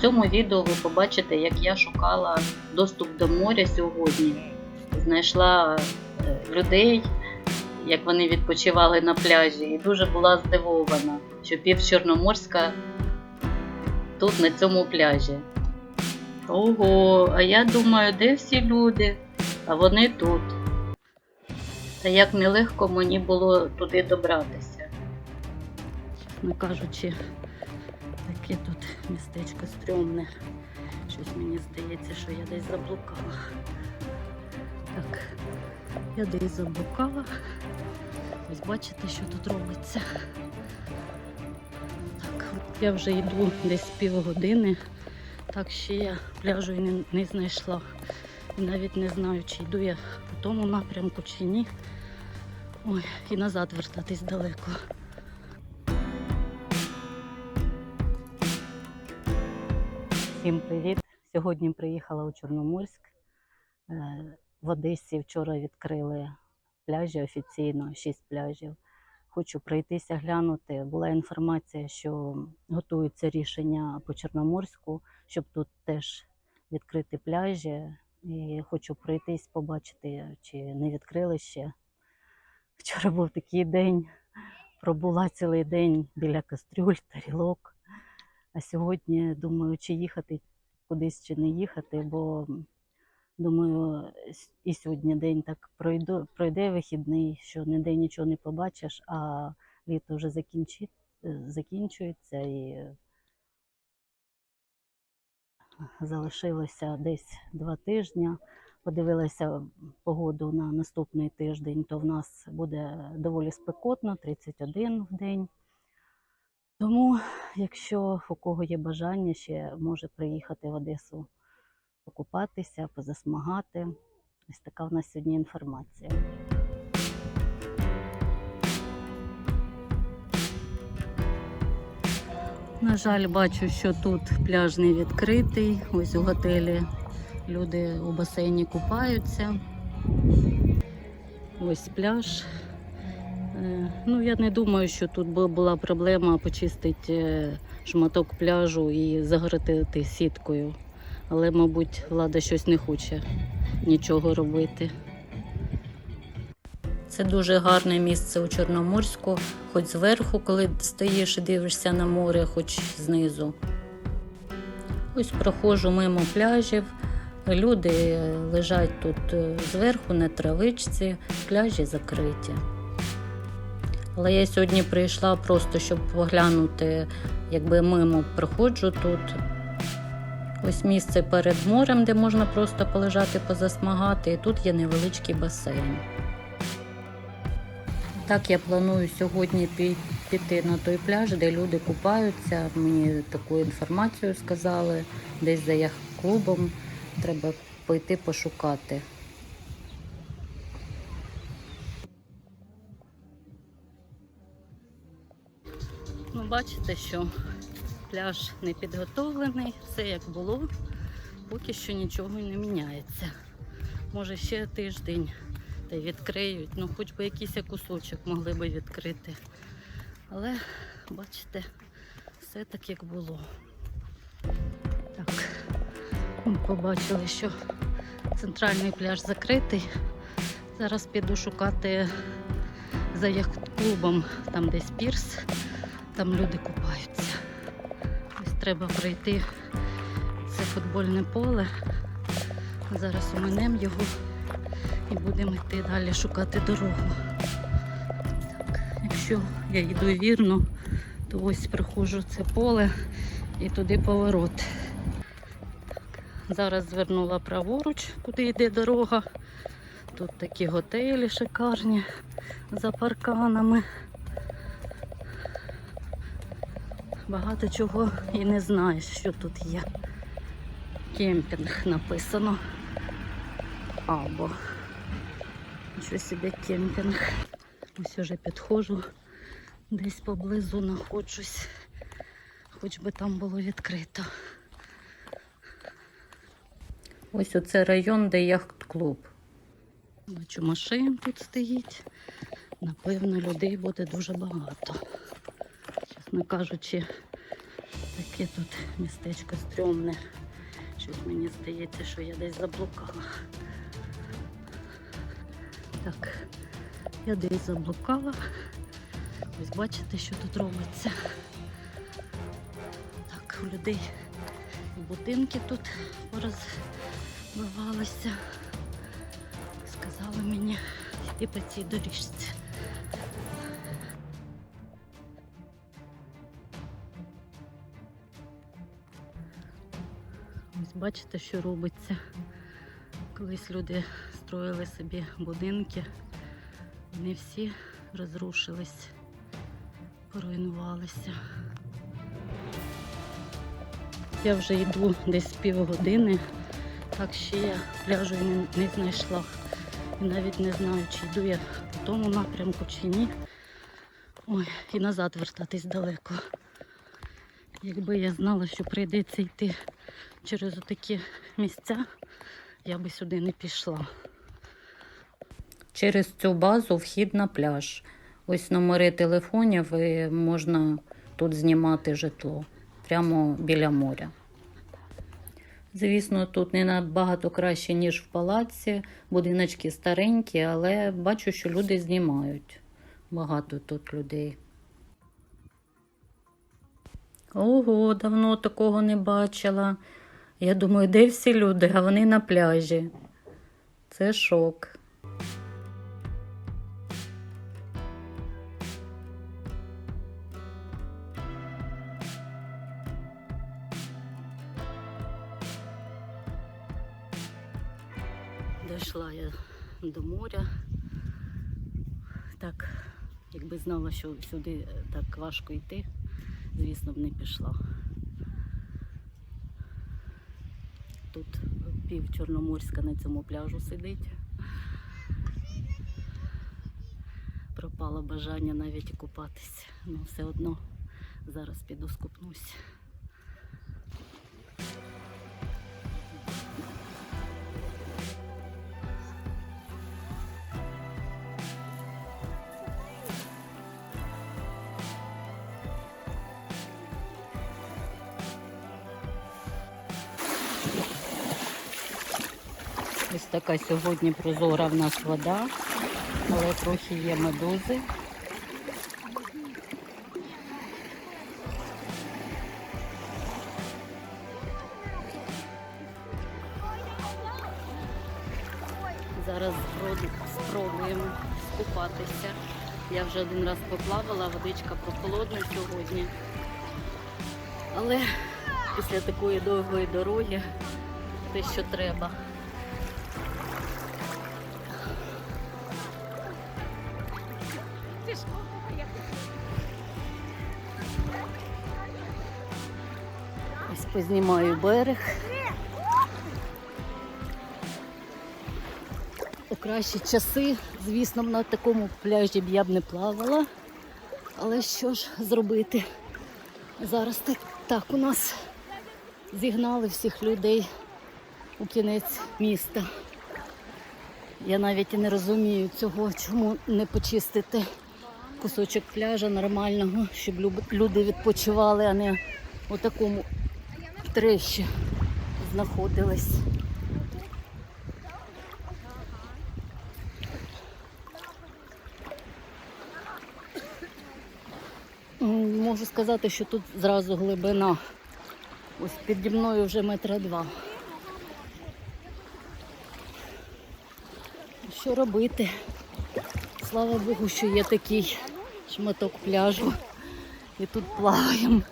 В цьому відео ви побачите, як я шукала доступ до моря сьогодні. Знайшла е, людей, як вони відпочивали на пляжі, і дуже була здивована, що пів Чорноморська тут, на цьому пляжі. Ого, а я думаю, де всі люди? А вони тут. Та як нелегко мені було туди добратися. Чесно кажучи, таке тут містечко стрьомне. Щось мені здається, що я десь заблукала. Так, я десь заблукала. Ось бачите, що тут робиться. Так, я вже йду десь півгодини, так ще я пляжу і не, не знайшла. І навіть не знаю, чи йду я по тому напрямку, чи ні. Ой, і назад вертатись далеко. Всім привіт! Сьогодні приїхала у Чорноморськ. Е, В Одесі вчора відкрили пляжі офіційно, 6 пляжів. Хочу пройтися глянути. Була інформація, що готується рішення по Чорноморську, щоб тут теж відкрити пляжі. І хочу пройтись, побачити, чи не відкрили ще. Вчора був такий день, пробула цілий день біля кастрюль, тарілок. А сьогодні думаю, чи їхати кудись, чи не їхати, бо думаю, і сьогодні день так пройду, пройде вихідний, що ніде нічого не побачиш, а літо вже закінчи, закінчується і залишилося десь два тижні. Подивилася погоду на наступний тиждень, то в нас буде доволі спекотно, 31 в день. Тому, якщо у кого є бажання, ще може приїхати в Одесу покупатися, позасмагати. Ось така в нас сьогодні інформація. На жаль, бачу, що тут пляж не відкритий. Ось у готелі люди у басейні купаються. Ось пляж. Е, Ну, я не думаю, що тут була проблема почистити е, шматок пляжу і загородити сіткою. Але, мабуть, влада щось не хоче нічого робити. Це дуже гарне місце у Чорноморську, хоч зверху, коли стоїш і дивишся на море, хоч знизу. Ось проходжу мимо пляжів. Люди лежать тут е, зверху на травичці, пляжі закриті. Але я сьогодні прийшла просто, щоб поглянути, якби мимо проходжу тут. Ось місце перед морем, де можна просто полежати, позасмагати, і тут є невеличкий басейн. Так я планую сьогодні піти на той пляж, де люди купаються. Мені таку інформацію сказали, десь за яхт-клубом. Треба пойти пошукати. Бачите, що пляж не підготовлений, все як було, поки що нічого не міняється. Може ще тиждень та відкриють, ну хоч би якийсь кусочок могли би відкрити. Але бачите, все так як було. Так, ми побачили, що центральний пляж закритий. Зараз піду шукати за яхт-клубом, там десь пірс, там люди купаються. Ось треба пройти це футбольне поле. Зараз уминемо його і будемо йти далі шукати дорогу. Так, якщо я йду вірно, то ось приходжу це поле і туди поворот. Так, зараз звернула праворуч, куди йде дорога. Тут такі готелі шикарні за парканами. Багато чого і не знаєш, що тут є. Кемпінг написано. Або що собі кемпінг. Ось уже підходжу, десь поблизу знаходжусь, хоч би там було відкрито. Ось оце район, де яхт-клуб. Бачу, машин тут стоїть. Напевно, людей буде дуже багато. Чесно кажучи, Таке тут містечко стрьомне. Щось мені здається, що я десь заблукала. Так, я десь заблукала. Ось бачите, що тут робиться. Так, у людей будинки тут порозбивалися. Сказали мені йти по цій доріжці. Бачите, що робиться. Колись люди строїли собі будинки, вони всі розрушились, поруйнувалися. Я вже йду десь півгодини, так ще я пляжу не, не знайшла. І навіть не знаю, чи йду я по тому напрямку, чи ні. Ой, і назад вертатись далеко. Якби я знала, що прийдеться йти через такі місця, я би сюди не пішла. Через цю базу вхід на пляж. Ось номери телефонів і можна тут знімати житло прямо біля моря. Звісно, тут не набагато краще, ніж в палаці. Будиночки старенькі, але бачу, що люди знімають. Багато тут людей. Ого, давно такого не бачила. Я думаю, де всі люди, а вони на пляжі. Це шок. Дійшла я до моря. Так, якби знала, що сюди так важко йти, звісно б не пішла. Тут пів Чорноморська на цьому пляжу сидить. Пропало бажання навіть і купатися. Ну, все одно зараз піду скупнусь. Така сьогодні прозора в нас вода, але трохи є медузи. Зараз спробуємо скупатися. Я вже один раз поплавала, водичка прохолодна сьогодні. Але після такої довгої дороги те, що треба. Познімаю берег. У кращі часи, звісно, на такому пляжі б я б не плавала. Але що ж зробити? Зараз так, так у нас зігнали всіх людей у кінець міста. Я навіть і не розумію цього, чому не почистити кусочок пляжа нормального, щоб люди відпочивали, а не у такому трещі знаходились. Можу сказати, що тут зразу глибина. Ось піді мною вже метра два. Що робити? Слава Богу, що є такий шматок пляжу. І тут плаваємо.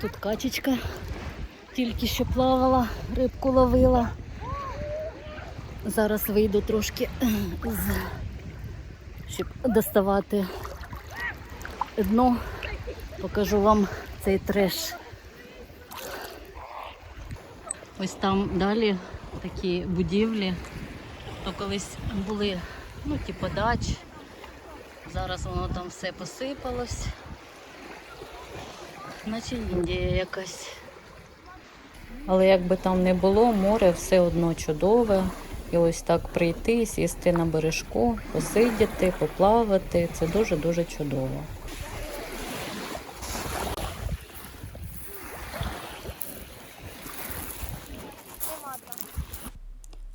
Тут качечка тільки що плавала, рибку ловила. Зараз вийду трошки щоб доставати дно. Покажу вам цей треш. Ось там далі такі будівлі, то колись були, ну, типу дач. Зараз воно там все посипалось. Наче Індія якась. Але як би там не було, море все одно чудове. І ось так прийти, сісти на бережку, посидіти, поплавати. Це дуже-дуже чудово.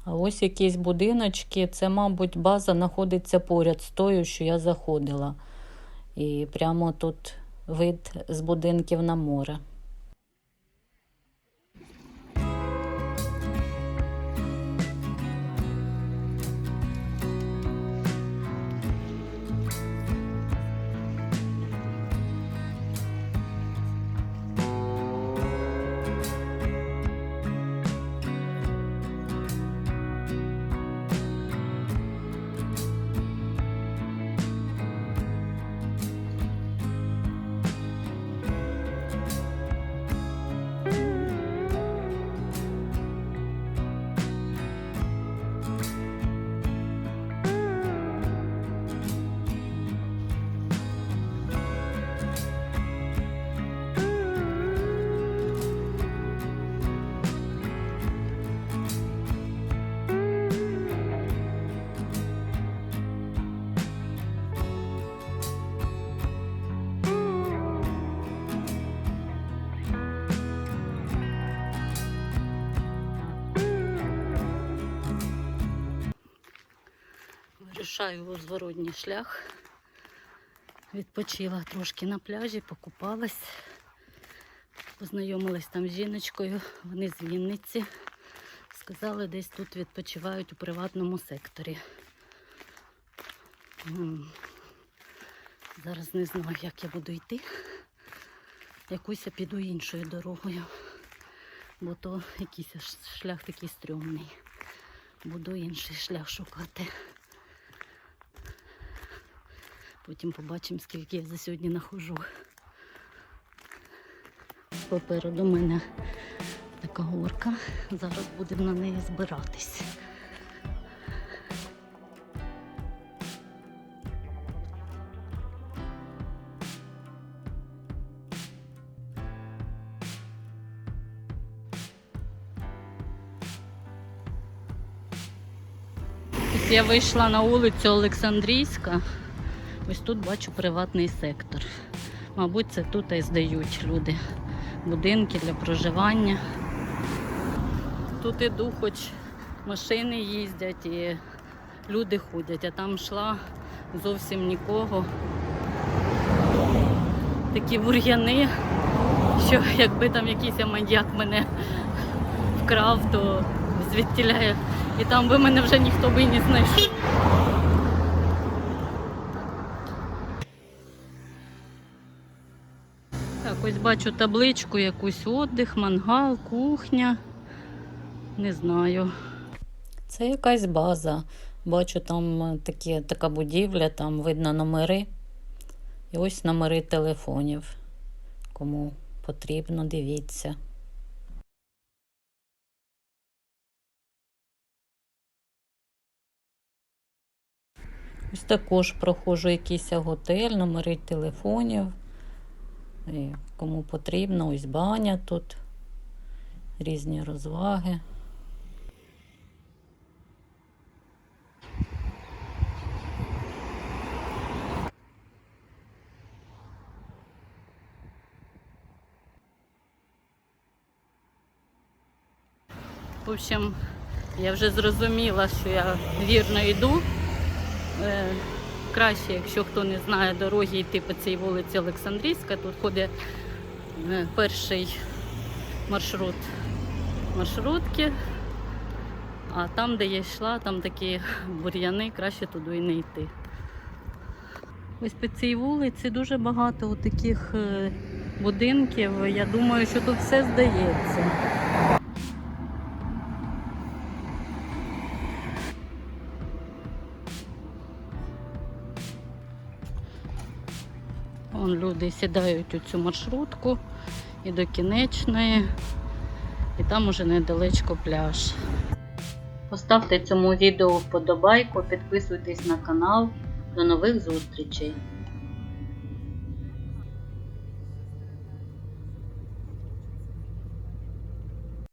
А ось якісь будиночки. Це, мабуть, база знаходиться поряд з тою, що я заходила. І прямо тут вид з будинків на море. Вирушаю у зворотній шлях. Відпочила трошки на пляжі, покупалась. Познайомилась там з жіночкою, вони з Вінниці. Сказали, десь тут відпочивають у приватному секторі. Зараз не знаю, як я буду йти. Якусь я піду іншою дорогою, бо то якийсь шлях такий стрьомний. Буду інший шлях шукати. Потім побачимо, скільки я за сьогодні нахожу. Попереду мене така горка. Зараз будемо на неї збиратись. Я вийшла на вулицю Олександрійська. Ось тут бачу приватний сектор. Мабуть, це тут і здають люди будинки для проживання. Тут іду, хоч машини їздять і люди ходять, а там йшла зовсім нікого. Такі бур'яни, що якби там якийсь маньяк мене вкрав, то звідтіля і там би мене вже ніхто би не знайшов. Так, ось бачу табличку, якусь отдих, мангал, кухня. Не знаю. Це якась база. Бачу, там е, такі, така будівля, там видно номери. І ось номери телефонів. Кому потрібно, дивіться. Ось також проходжу якийсь готель, номери телефонів. Кому потрібно, ось баня тут, різні розваги. В общем, я вже зрозуміла, що я вірно йду. Краще, якщо хто не знає дороги, йти по цій вулиці Олександрійська. Тут ходить е, перший маршрут маршрутки. А там, де я йшла, там такі бур'яни, краще туди і не йти. Ось по цій вулиці дуже багато таких е, будинків. Я думаю, що тут все здається. Вон люди сідають у цю маршрутку і до кінечної, і там уже недалечко пляж. Поставте цьому відео вподобайку, підписуйтесь на канал. До нових зустрічей!